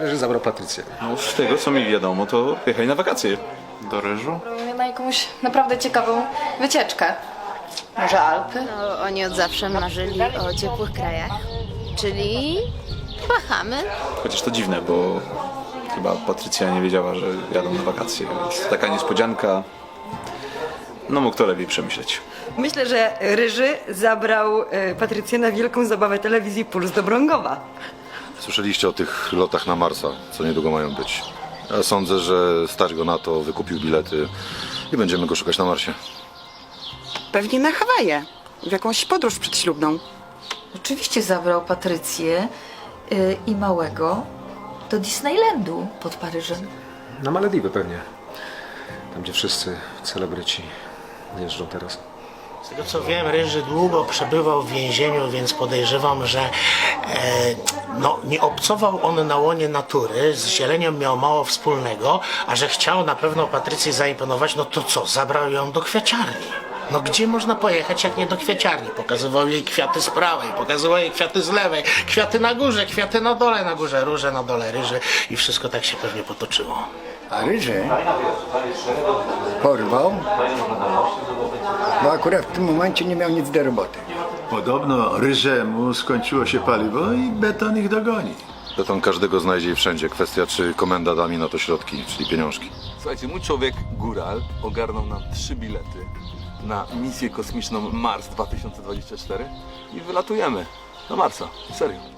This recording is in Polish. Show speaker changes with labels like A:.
A: Paryży zabrał Patrycję.
B: No, z tego co mi wiadomo, to jechali na wakacje. Do Ryżu?
C: Na jakąś naprawdę ciekawą wycieczkę. Może Alpy?
D: No, oni od zawsze marzyli o ciepłych krajach, czyli Bahamy.
B: Chociaż to dziwne, bo chyba Patrycja nie wiedziała, że jadą na wakacje, więc taka niespodzianka. No mógł to lepiej przemyśleć.
E: Myślę, że Ryży zabrał e, Patrycję na wielką zabawę telewizji Puls do Brągowa.
F: Słyszeliście o tych lotach na Marsa, co niedługo mają być. Ja sądzę, że stać go na to, wykupił bilety i będziemy go szukać na Marsie.
G: Pewnie na Hawaje. W jakąś podróż przedślubną.
H: Oczywiście zabrał Patrycję y, i małego do Disneylandu pod Paryżem.
A: Na Malediwy pewnie. Tam, gdzie wszyscy celebryci jeżdżą teraz.
I: Z tego co wiem, Ryży długo przebywał w więzieniu, więc podejrzewam, że e, no, nie obcował on na łonie natury, z zieleniem miał mało wspólnego, a że chciał na pewno Patrycji zaimponować, no to co, zabrał ją do kwiaciarni. No gdzie można pojechać, jak nie do kwiaciarni? Pokazywał jej kwiaty z prawej, pokazywał jej kwiaty z lewej, kwiaty na górze, kwiaty na dole, na górze róże, na dole ryży i wszystko tak się pewnie potoczyło.
J: A ryże porwał, bo akurat w tym momencie nie miał nic do roboty.
K: Podobno ryżemu skończyło się paliwo i beton ich dogoni.
F: Beton każdego znajdzie i wszędzie. Kwestia, czy komenda da mi na to środki, czyli pieniążki.
L: Słuchajcie, mój człowiek Góral ogarnął nam trzy bilety na misję kosmiczną Mars 2024 i wylatujemy do Marsa. Serio.